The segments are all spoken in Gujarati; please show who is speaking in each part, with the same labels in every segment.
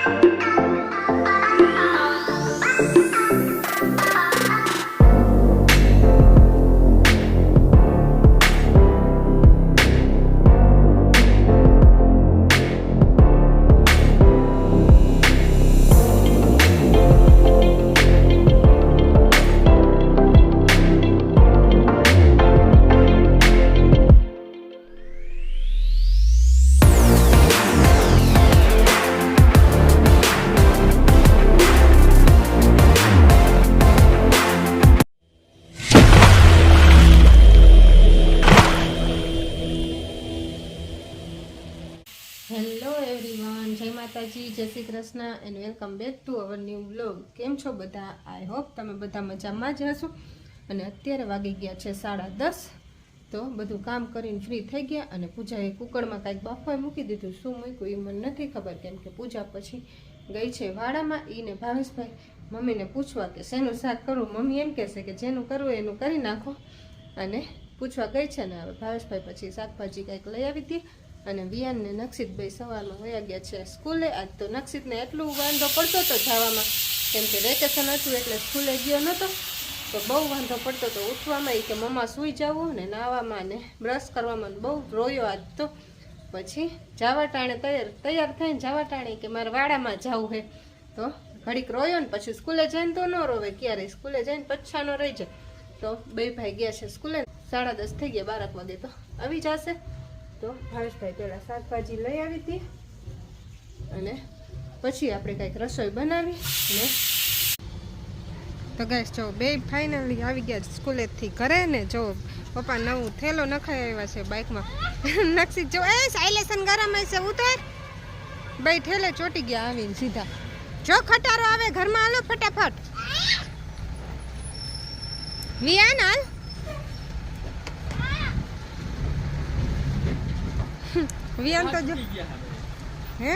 Speaker 1: Hello Shri Krishna and welcome back to our new blog કેમ છો બધા? આઈ હોપ તમે બધા મજામાં જ હશો. અને અત્યારે વાગી ગયા છે સાડા દસ. તો બધું કામ કરીને ફ્રી થઈ ગયા અને પૂજાએ કુકરમાં કાંઈક બાફવા મૂકી દીધું. શું મૂક્યું એ મને નથી ખબર, કેમ કે પૂજા પછી ગઈ છે વાડામાં. એને ભાવેશભાઈ મમ્મીને પૂછવા કે શેનું શાક કરવું? મમ્મી એમ કહેશે કે જેનું કરવું એનું કરી નાખો. અને પૂછવા ગઈ છે ને, હવે ભાવેશભાઈ પછી શાકભાજી કંઈક લઈ આવી હતી. અને વિયાનને નક્ષિતભાઈ સવારમાં વયા ગયા છે સ્કૂલે. આજ તો નક્ષિતને એટલું વાંધો પડતો હતો જવામાં. કેમ કે વેકેશન હતું એટલે સ્કૂલે ગયો નહોતો. તો બહુ વાંધો પડતો હતો ઉઠવામાં. એ કે, મમ્મા, સૂઈ જવું ને નાહવામાં ને બ્રશ કરવામાં. બહુ રોયો આજ તો. પછી જાવા ટાણે તૈયાર તૈયાર થઈને જાવા ટાણે કે મારે વાડામાં જવું હે. તો ઘડીક રોયો ને પછી સ્કૂલે જઈને તો ન રોવે. ક્યારે? સ્કૂલે જઈને પછાનો રહી જાય. તો બે ભાઈ ગયા છે સ્કૂલે. સાડા દસ થઈ ગયા, બારક વાગે તો આવી જશે. તો ભાવેશભાઈ પહેલાં શાકભાજી લઈ આવી હતી. અને પછી આપણે કંઈક રસોઈ બનાવી ને તો ગાઈશ જો બે ફાઇનલી આવી ગયા સ્કૂલેથી ઘરે ને જો પપ્પા નવું થેલો નખાઈ આવ્યા છે બાઇકમાં. નક્ષી જો, એ સાયલેશન ગરમ હશે, ઉતર. ભાઈ ઠેલે ચોટી ગયા આવીને સીધા. જો ખટારો આવે, ઘરમાં હાલો ફટાફટ. વિયાન હાલ. વિયાન તો જો હે?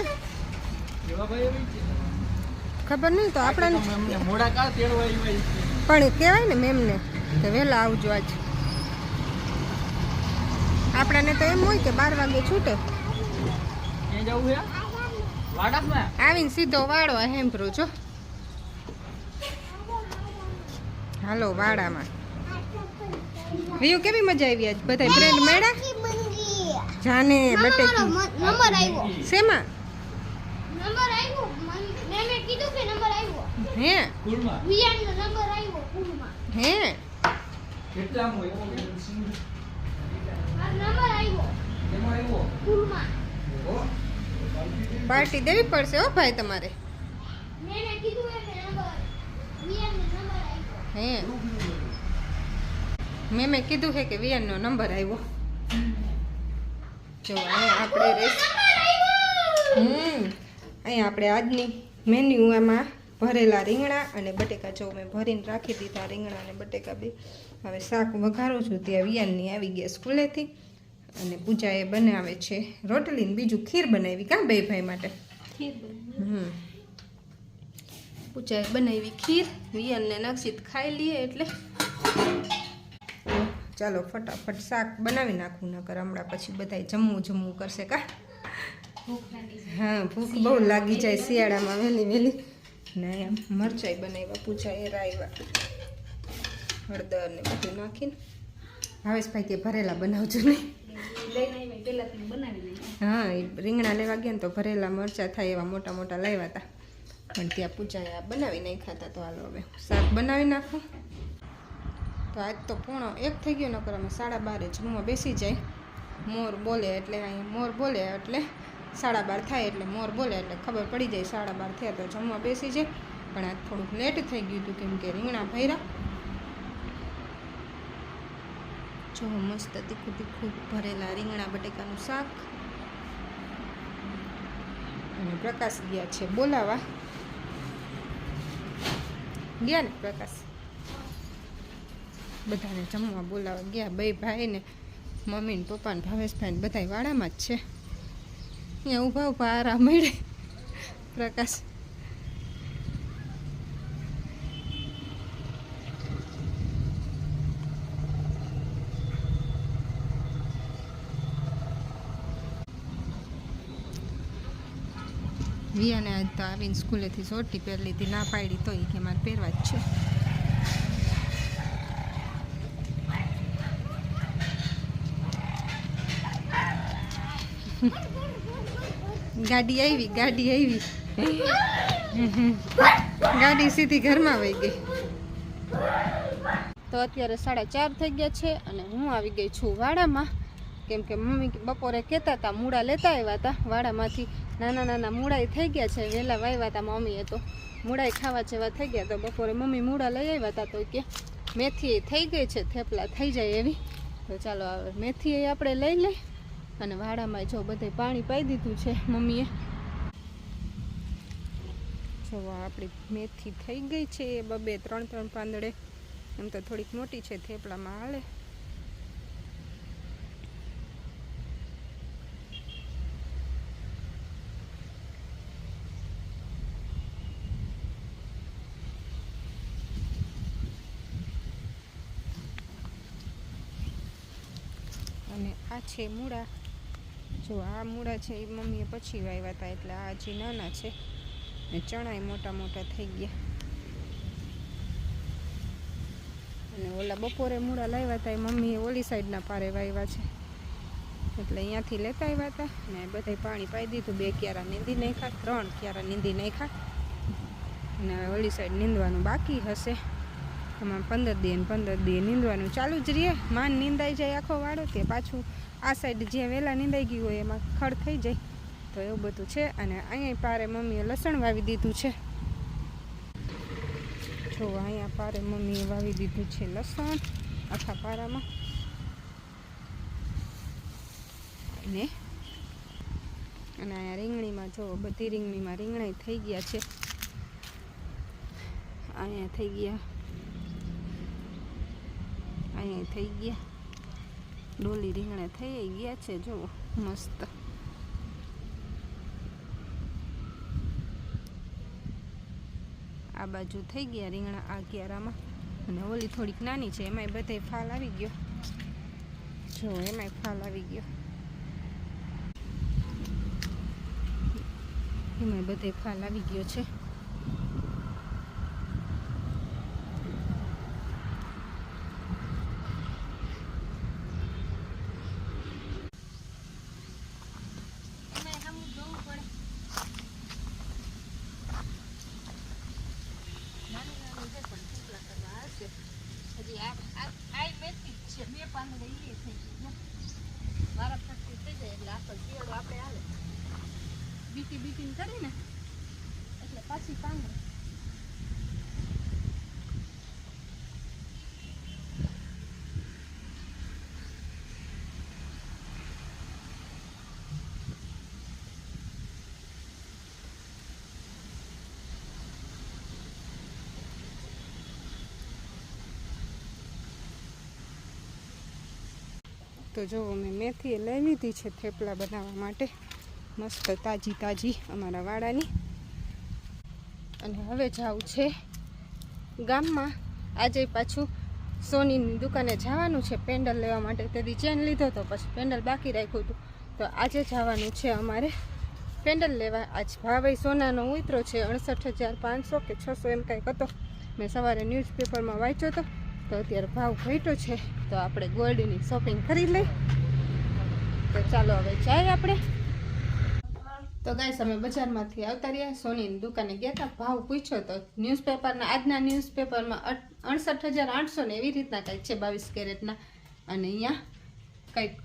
Speaker 1: ખબર નહીં તો આપણને. પણ કહેવાય ને મેમને કે વહેલા આવજો આજ. આપણાને તો એમ હોય કે બાર વાગે છૂટે. આવીને સીધો વાળો હેમ્પરો છો હાલો વાડામાં. વિયુ કેવી મજા આવી આજ? બધા ફ્રેન્ડ મળ્યા? જાને બટેકી
Speaker 2: નંબર આવ્યો.
Speaker 1: શેમાં?
Speaker 2: નંબર આવ્યો. મેમે કીધું કે નંબર આવ્યો.
Speaker 1: હે?
Speaker 3: સ્કૂલમાં
Speaker 2: વિયાનનો નંબર આવ્યો સ્કૂલમાં
Speaker 1: હે?
Speaker 3: કેટલામાં હોય
Speaker 2: આ નંબર આવ્યો.
Speaker 3: એમાં આવ્યો?
Speaker 2: સ્કૂલમાં
Speaker 1: પાર્ટી દેવી પડશે હો ભાઈ તમારે.
Speaker 2: મેમે કીધું એને કે નંબર વિયાનનો નંબર આવ્યો.
Speaker 1: હે? મેં મેં કીધું છે કે વિયાનનો નંબર આવ્યો. જો અહીંયા આપણે રેસ હમ અહીંયા આપણે આજની મેન્યુ એમાં ભરેલા રીંગણા અને બટેકા. જો મેં ભરીને રાખી દીધા રીંગણા અને બટેકા બે. હવે શાક વઘારું છું ત્યાં વિયાનની આવી ગયા સ્કૂલેથી. અને પૂજા એ બનાવે છે રોટલી ને બીજું ખીર બનાવી. કાં બે ભાઈ માટે? હમ. પૂજાએ બનાવી ખીર વિયાનને નક્ષિત ખાઈ લઈએ એટલે ચાલો ફટાફટ શાક બનાવી નાખવું કર હમણાં પછી બધાય જમવું જમવું કરશે કા? હા ભૂખ બહુ લાગી જાય શિયાળામાં વહેલી વહેલી ને એમ મરચાઈ બનાવ્યા પૂછા એ રાવ્યા હળદર ને બધું નાખીને. ભાવેશભાઈ કે ભરેલા બનાવજો નહીં. હા એ રીંગણા લેવા ગયા ને તો ભરેલા મરચાં થાય એવા મોટા મોટા લાવ્યા હતા પણ ત્યાં પૂજાએ આ બનાવી નાખ્યા હતા તો હાલો હવે શાક બનાવી નાખું. તો આજ તો પૂણો એક થઈ ગયો, નકર અમે સાડા બારે જમવા બેસી જાય. મોર બોલે એટલે અહીંયા મોર બોલે એટલે સાડા બાર થાય એટલે મોર બોલે એટલે ખબર પડી જાય સાડા બાર થયા તો જમવા બેસી જાય. પણ આજ થોડુંક લેટ થઈ ગયું હતું કેમ કે રીંગણા ભર્યા. જો મસ્ત તીખું તીખું ભરેલા રીંગણા બટેકાનું શાક. અને પ્રકાશ ગયા છે બોલાવા. ગયા ને પ્રકાશ? બધાને જમવા બોલાવા ગયા. બે ભાઈ ને મમ્મી ને પપ્પા ને ભાવેશભાઈ બધા વાડામાં જ છે. અહીંયા ઊભા ઊભા આરામ મળે. પ્રકાશ. વિયાને આજ તો આવીને સ્કૂલેથી સોટી પહેરલી હતી. ના પાડી તો એ કે મારે પહેરવા જ છે. ગાડી આવી ગાડી આવી. ગાડી સીધી ઘરમાં વહી ગઈ. તો અત્યારે સાડા ચાર થઈ ગયા છે અને હું આવી ગઈ છું વાડામાં. કેમ કે મમ્મી બપોરે કહેતા હતા, મૂળા લેતા આવ્યા હતા. વાડામાંથી નાના નાના મૂળાઈ થઈ ગયા છે, વહેલા વાવ્યા હતા મમ્મીએ તો. મૂળાઈ ખાવા જેવા થઈ ગયા તો બપોરે મમ્મી મૂળા લઈ આવ્યા હતા તો કે મેથી થઈ ગઈ છે, થેપલા થઈ જાય એવી. તો ચાલો, હવે મેથી આપણે લઈ લઈ અને વાડામાં જો બધે પાણી પાઈ દીધું છે મમ્મીએ. જો આપણી મેથી થઈ ગઈ છે એ બબે ત્રણ ત્રણ પાંદડે. એમ તો થોડીક મોટી છે, થેપલામાં હાલે. અને આ છે મૂળા. જો આ મૂળા છે એ મમ્મીએ પછી વાવ્યા હતા એટલે આ હજી નાના છે, ને ચણા મોટા મોટા થઈ ગયા. અને ઓલા બપોરે મૂળા લાવ્યા હતા એ મમ્મીએ ઓલી સાઈડના પારે વાવ્યા છે. એટલે અહીંયાથી લેતા આવ્યા હતા ને બધાય પાણી પાઈ દીધું, બે ક્યારા નીંદી નાખ્યા, ત્રણ ક્યારા નીંદી નાખ્યા. અને ઓલી સાઈડ નીંદવાનું બાકી હશે. આમાં પંદર દે ને પંદર દે નીંદવાનું. ચાલુ જ રહે. માન નીંદાઈ જાય આખો વાળો તે પાછું આ સાઈડ જે વહેલા નીંદાઈ ગયું હોય એમાં ખડ થઈ જાય. તો એવું બધું છે અને અહીંયા પારે મમ્મીએ લસણ વાવી દીધું છે. જો અહીંયા પારે મમ્મીએ વાવી દીધું છે લસણ આખા પારામાં. અને અને અહીંયા રીંગણીમાં જો બધી રીંગણીમાં રીંગણાઈ થઈ ગયા છે. અહીંયા થઈ ગયા. અહીંયા થઈ ગયા. ડોલી રીંગણા થઈ ગયા છે, જુઓ, મસ્ત. આ બાજુ થઈ ગયા રીંગણા આ ક્યારામાં અને ઓલી થોડીક નાની છે, એમાંય બધે ફાલ આવી ગયો. જો, એમાંય ફાલ આવી ગયો. એમાંય બધે ફાલ આવી ગયો છે હજી આ આ આ મેથી થઈ ગઈ મારા ફરતી થઈ જાય એટલે આખો કેળો આપણે આવે બીટી બીટીને કરીને એટલે પાછી પાંદડે તો જો મેં મેથી લઈ લીધી છે થેપલા બનાવવા માટે. મસ્ત તાજી તાજી અમારા વાડાની અને હવે જાવું છે ગામમાં. આજે પાછું સોનીની દુકાને જવાનું છે પેન્ડલ લેવા માટે. તેથી ચેન લીધો હતો પછી પેન્ડલ બાકી રાખ્યું હતું. તો આજે જવાનું છે અમારે પેન્ડલ લેવા. આજ ભાવે સોનાનો ઉતરો છે અડસઠ હજાર પાંચસો કે છસો એમ કાંઈક હતો. મેં સવારે ન્યૂઝપેપરમાં વાંચ્યો હતો. તો અત્યારે ભાવ ઘટ્યો છે, તો આપણે ગોલ્ડની શોપિંગ કરી લઈ તો ચાલો હવે જાય આપણે. તો ગાઈસ અમે બજારમાંથી આવતા રહ્યા, સોનીની દુકાને ગયા હતા. ભાવ પૂછ્યો તો ન્યૂઝપેપરના આજના ન્યૂઝપેપરમાં અડસઠ હજાર આઠસો ને એવી રીતના કંઈક છે બાવીસ કેરેટના. અને અહીંયા કંઈક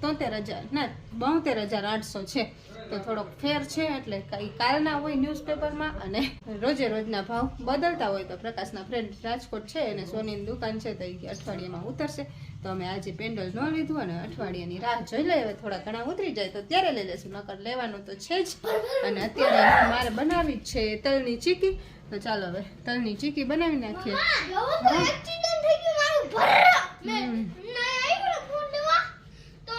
Speaker 1: તોતેર હજાર. ના બોતેર હજાર આઠસો છે. તો થોડોક ફેર છે એટલે કંઈ કાલના હોય ન્યૂઝપેપરમાં અને રોજે રોજના ભાવ બદલતા હોય તો પ્રકાશના ફ્રેન્ડ રાજકોટ છે અને સોનીની દુકાન છે તો એ અઠવાડિયામાં ઉતરશે. તો અમે આજે પેન્ડલ ન લીધું અને અઠવાડિયાની રાહ જોઈ લઈએ. હવે થોડા ઘણા ઉતરી જાય તો ત્યારે લઈ લેશું. નકર લેવાનું તો છે જ. અને અત્યારે મારે બનાવી જ છે તલની ચીકી. તો ચાલો હવે તલની ચીકી બનાવી નાખીએ
Speaker 2: હા, જોવો તો accident થઈ ગયું મારું ભર્ર. મેં
Speaker 1: હમ.
Speaker 2: ના આવ્યો ફોન લેવા તો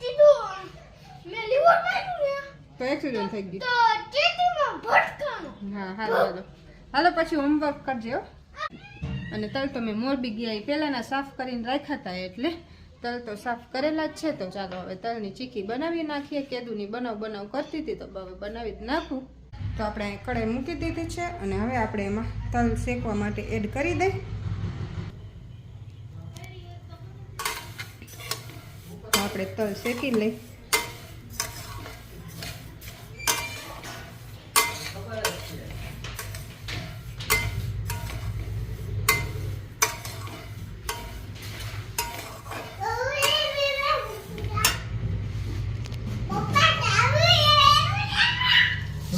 Speaker 2: સીધું મેં લીવર માર્યું ને
Speaker 1: તો એક્સિડન્ટ થઈ
Speaker 2: તો
Speaker 1: હા હાલો હાલો. હાલો પછી હોમવર્ક કરજો હો. અને તલ તો મેં મોરબી ગયા એ પહેલાંના સાફ કરીને રાખ્યા હતા એટલે તલ તો સાફ કરેલા જ છે. તો ચાલો હવે તલની ચીકી બનાવી નાખીએ. કેદુની બનાવ બનાવ કરતી હતી તો હવે બનાવી જ નાખું. તો આપણે કઢાઈ મૂકી દીધી છે અને હવે આપણે એમાં તલ શેકવા માટે એડ કરી દઈ. આપણે તલ શેકી લઈ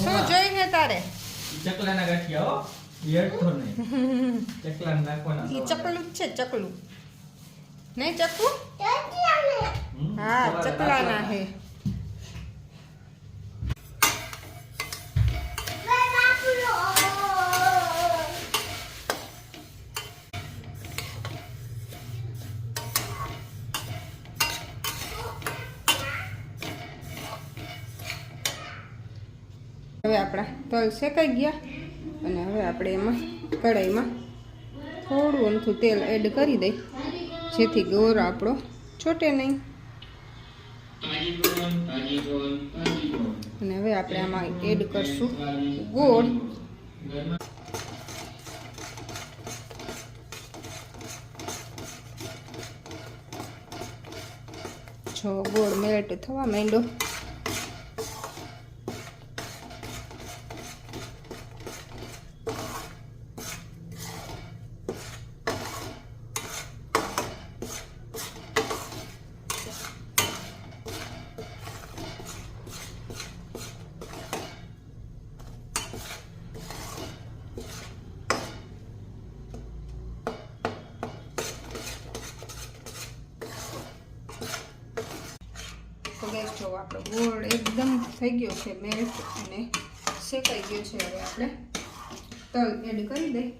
Speaker 1: શું જોઈએ તારે
Speaker 3: ચકલાના ગાંઠિયા નહીં નાખવાના
Speaker 1: એ ચકલું જ છે ચકલું નહીં ચકુ હા ચકલાના હે હવે આપણા તલ શેકાઈ ગયા અને હવે આપણે એમાં કઢાઈમાં થોડું અમથું તેલ એડ કરી દઈ, જેથી ગોળ આપણો છોટે નહીં. અને હવે આપણે આમાં એડ કરશું ગોળ. જો ગોળ મેલ્ટ થવા માંડ્યો તો ગેસ આપણો ગોળ એકદમ થઈ ગયો છે, મેલ્ટ અને શેકાઈ ગયો છે હવે આપણે. તલ એડ કરી દઈ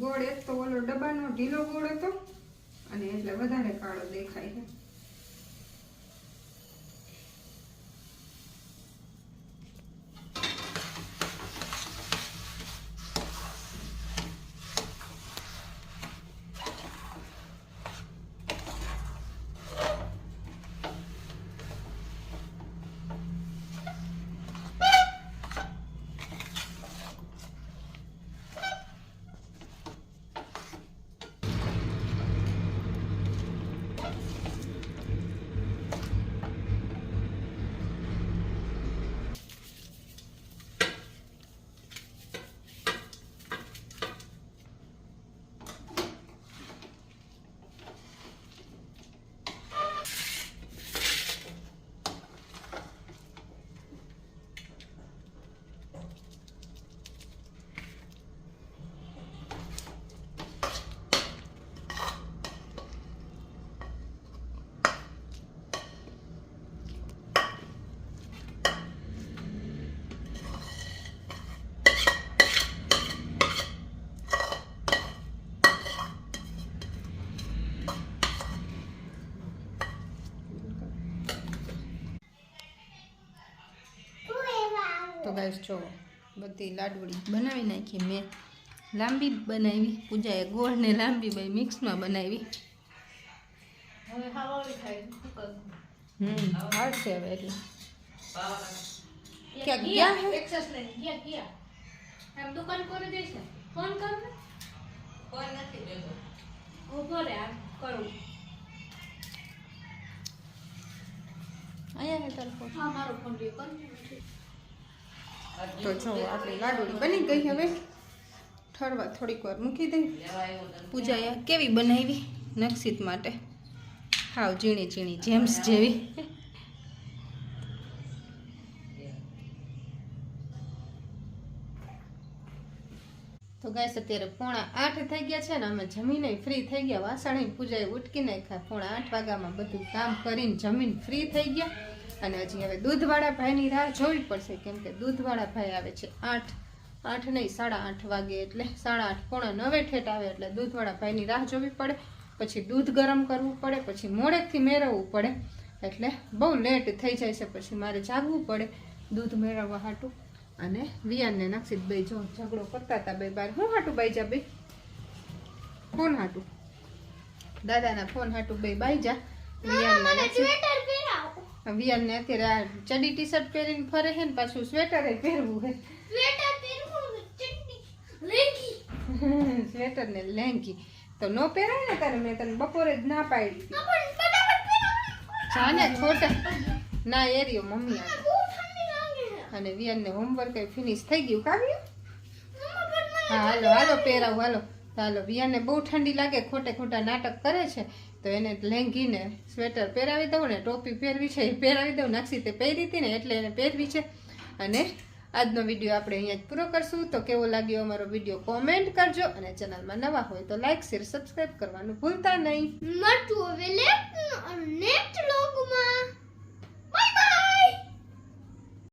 Speaker 1: ગોળ એક તો ઓલો ડબ્બાનો ઢીલો ગોળ હતો અને એટલે વધારે કાળો દેખાય છે. તો છો બધી લાડવડી બનાવી નાખી મેં. લાંબી બનાવી પૂજાએ ગોળ ને લાંબી બે મિક્સમાં બનાવી. હમ હાલશે હવે એટલે. ક્યાં ગયા? હે?
Speaker 2: દુકાન કરી દઈશ ફોન કર ઊભો રે આમ કરું.
Speaker 1: અહીંયા હે તારો ફોન.
Speaker 2: હા મારો ફોન કર.
Speaker 1: તો જો, આપણી લાડુડી બની ગઈ હવે. ઠરવા થોડીક વાર મૂકી દઈ. પૂજાએ કેવી બનાવી? નક્ષિત માટે. હાવ ઝીણી ઝીણી જેમ્સ જેવી. તો ગાય અત્યારે પોણા આઠ થઈ ગયા છે ને, અમે જમીને ફ્રી થઈ ગયા. વાસણ પૂજાએ ઉટકી નાખ્યા. પોણા આઠ વાગ્યામાં બધું કામ કરીને જમીન ફ્રી થઈ ગયા. અને હજી હવે દૂધવાળા ભાઈની રાહ જોવી પડશે કેમ કે દૂધવાળા ભાઈ આવે છે આઠ. આઠ નહીં સાડા આઠ વાગે એટલે સાડા આઠ પોણા નવે ઠેઠ આવે એટલે દૂધવાળા ભાઈની રાહ જોવી પડે. પછી દૂધ ગરમ કરવું પડે પછી મોડેકથી મેળવવું પડે. એટલે બહુ લેટ થઈ જાય છે પછી મારે જાગવું પડે દૂધ મેળવવા હાટું. અને વિયાનને નક્ષિત બે જો ઝઘડો કરતા હતા બે બાર. હું હાટું બાઈ જા બે? ફોન હાટું? દાદાના ફોન હાટું બે બાઈ જા. વિયાનને
Speaker 2: પહેરાવો
Speaker 1: અત્યારે આ ચડી ટી શર્ટ પહેરીને ફરે છે ને પાછું સ્વેટર પહેરવું છે.
Speaker 2: સ્વેટર
Speaker 1: ને લેંગી. તો નો પહેરાય ને તારે મેં તને બપોરે જ ના પાડી. જાને ખોટા ના એરિયો મમ્મી અને
Speaker 2: બહુ
Speaker 1: ને હોમવર્ક ફિનિશ થઈ ગયું કાવ્યું હા હાલો હાલો પહેરાવું હાલો. હાલો વિયાને બહુ ઠંડી લાગે ખોટે ખોટા નાટક કરે છે. તો એને લેંગીને સ્વેટર પહેરાવી દઉં ને, ટોપી પહેરવી છે એ પહેરાવી દઉં. નાક્ષી તે પહેરી હતી ને એટલે એને પહેરવી છે. અને આજનો વીડિયો આપણે અહીંયા જ પૂરો કરશું. તો કેવો લાગ્યો અમારો વીડિયો કોમેન્ટ કરજો અને ચેનલમાં નવા હોય તો લાઈક, શેર સબસ્ક્રાઈબ કરવાનું ભૂલતા નહીં.
Speaker 2: મળતું નેક્સ્ટ નેક્સ્ટ લોગમાં